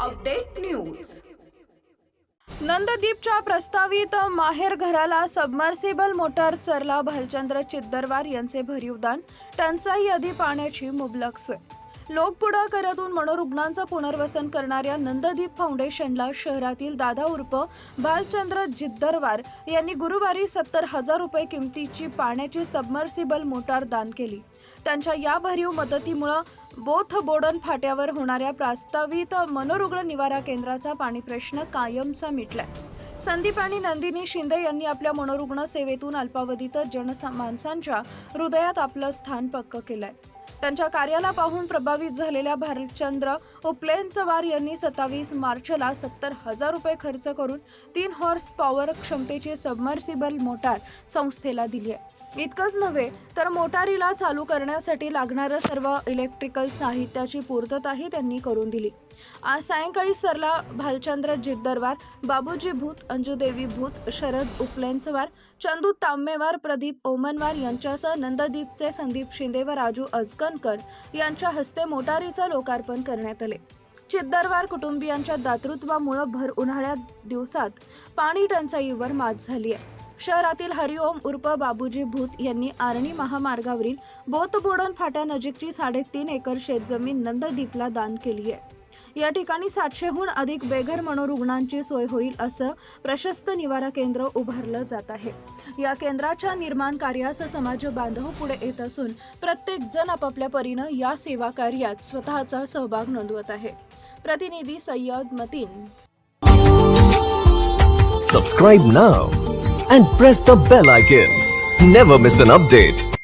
Update news. नंददीपच्या प्रस्तावित माहेर घराला सबमर्सिबल मोटार सरला भालचंद्र चिद्दरवार यांचे भरीव दान टंचाई आधी पाण्याची मुबलक सोय. लोकपुढाकारातून मनोरुग्णांचं पुनर्वसन करणाऱ्या नंददीप फाउंडेशनला शहरातील दादा उर्फ भालचंद्र जिद्दरवार यांनी गुरुवारी सत्तर हजार रुपये किमतीची पाण्याची सबमर्सिबल मोटार दान केली. त्यांच्या या भरीव मदतीमुळं बोथ बोडन फाट्यावर होणाऱ्या प्रस्तावित मनोरुग्ण निवारा केंद्राचा पाणी प्रश्न कायमचा मिटलाय. संदीप आणि नंदिनी शिंदे यांनी आपल्या मनोरुग्ण सेवेतून अल्पावधीतच जनसा माणसांच्या हृदयात आपलं स्थान पक्क केलंय. त्यांच्या कार्याला पाहून प्रभावित झालेल्या भालचंद्र उपलेनचवार यांनी सत्तावीस मार्चला सत्तर हजार रुपये खर्च करून तीन हॉर्स पॉवर क्षमतेची सबमर्सिबल मोटार संस्थेला दिली आहे. इतकंच नव्हे तर मोटारीला चालू करण्यासाठी लागणारं सर्व इलेक्ट्रिकल साहित्याची पूर्तताही त्यांनी करून दिली. आज सायंकाळी सरला भालचंद्र जिद्दरवार बाबूजी भूत अंजुदेवी भूत शरद उपलेंचवार चंदू तांबेवार प्रदीप ओमनवार यांच्यासह नंददीपचे संदीप शिंदे व राजू अजकनकर यांच्या हस्ते मोटारीचं लोकार्पण करण्यात आले. चिद्दरवार कुटुंबियांच्या दातृत्वामुळं भर उन्हाळ्यात दिवसात पाणी टंचाईवर मात झाली आहे. शहरातील हरिओम उर्फ बाबूजी भूत यांनी आर्णी महामार्गावरील बोतबोडण फाट्यानजीकची साडेतीन एकर शेतजमीन नंददीपला दान केली आहे. या ठिकाणी सातशेहून अधिक बेघर मनोरुग्णांची सोय होईल असं प्रशस्त निवारा केंद्र उभारलं जात आहे या केंद्राच्या निर्माण कार्यास समाज बांधव पुढे येत असून प्रत्येक जण आपापल्या परीनं या सेवा कार्यात स्वतःचा सहभाग नोंदवत आहे प्रतिनिधी Sayyad Mateen Subscribe now and press the bell icon. Never miss an update.